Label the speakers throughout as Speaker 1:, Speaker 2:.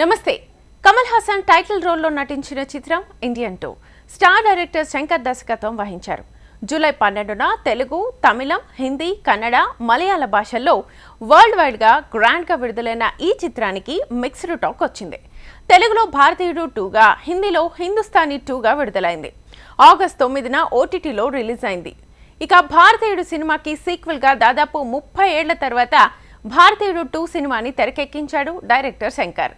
Speaker 1: నమస్తే. కమల్ హాసన్ టైటిల్ రోల్లో నటించిన చిత్రం Indian two. Star director Shankar దర్శకత్వం వహించారు. జూలై పన్నెండున తెలుగు తమిళం హిందీ కన్నడ మలయాళ భాషల్లో వరల్డ్ వైడ్గా గ్రాండ్గా విడుదలైన ఈ చిత్రానికి మిక్స్డ్ టాక్ వచ్చింది. తెలుగులో భారతీయుడు టూగా హిందీలో హిందుస్థానీ టూగా విడుదలైంది. ఆగస్ట్ తొమ్మిదిన ఓటీటీలో రిలీజ్ అయింది. ఇక భారతీయుడు సినిమాకి సీక్వెల్గా దాదాపు ముప్పై ఏళ్ళ తర్వాత భారతీయుడు టూ సినిమాని తెరకెక్కించాడు డైరెక్టర్ శంకర్.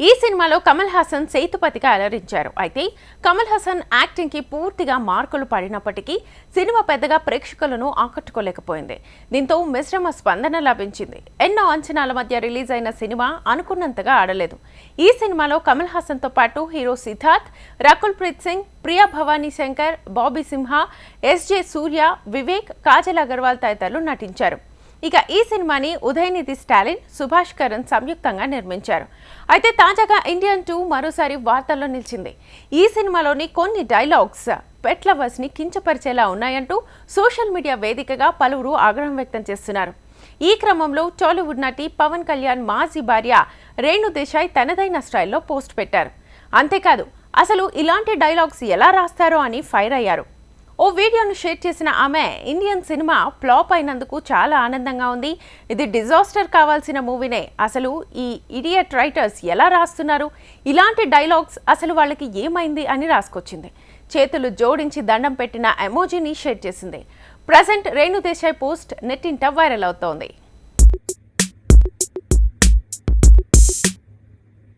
Speaker 1: ఈ సినిమాలో కమల్ హాసన్ సేతుపతిగా అలరించారు. అయితే కమల్ హాసన్ యాక్టింగ్కి పూర్తిగా మార్కులు పడినప్పటికీ సినిమా పెద్దగా ప్రేక్షకులను ఆకట్టుకోలేకపోయింది. దీంతో మిశ్రమ స్పందన లభించింది. ఎన్నో అంచనాల మధ్య రిలీజ్ అయిన సినిమా అనుకున్నంతగా ఆడలేదు. ఈ సినిమాలో కమల్ హాసన్తో పాటు హీరో సిద్ధార్థ్ రకుల్ ప్రీత్ సింగ్ ప్రియా భవానీ శంకర్ బాబీ సింహ ఎస్జే సూర్య వివేక్ కాజల్ అగర్వాల్ తదితరులు నటించారు. ఇక ఈ సినిమాని ఉదయనిధి స్టాలిన్ సుభాష్ కరణ్ సంయుక్తంగా నిర్మించారు. అయితే తాజాగా ఇండియన్ టూ మరోసారి వార్తల్లో నిలిచింది. ఈ సినిమాలోని కొన్ని డైలాగ్స్ పెట్ లవర్స్ని కించపరిచేలా ఉన్నాయంటూ సోషల్ మీడియా వేదికగా పలువురు ఆగ్రహం వ్యక్తం చేస్తున్నారు. ఈ క్రమంలో టాలీవుడ్ నటి పవన్ కళ్యాణ్ మాజీ భార్య రేణు దేశాయ్ తనదైన స్టైల్లో పోస్ట్ పెట్టారు. అంతేకాదు అసలు ఇలాంటి డైలాగ్స్ ఎలా రాస్తారో అని ఫైర్ అయ్యారు. ఓ వీడియోను షేర్ చేసిన ఆమె ఇండియన్ సినిమా ఫ్లాప్ అయినందుకు చాలా ఆనందంగా ఉంది. ఇది డిజాస్టర్ కావాల్సిన మూవీనే. అసలు ఈ ఇడియట్ రైటర్స్ ఎలా రాస్తున్నారు? ఇలాంటి డైలాగ్స్ అసలు వాళ్ళకి ఏమైంది? అని రాసుకొచ్చింది. చేతులు జోడించి దండం పెట్టిన ఎమోజీని షేర్ చేసింది. ప్రజెంట్ రేణు దేశాయ్ పోస్ట్ నెట్టింట వైరల్ అవుతోంది.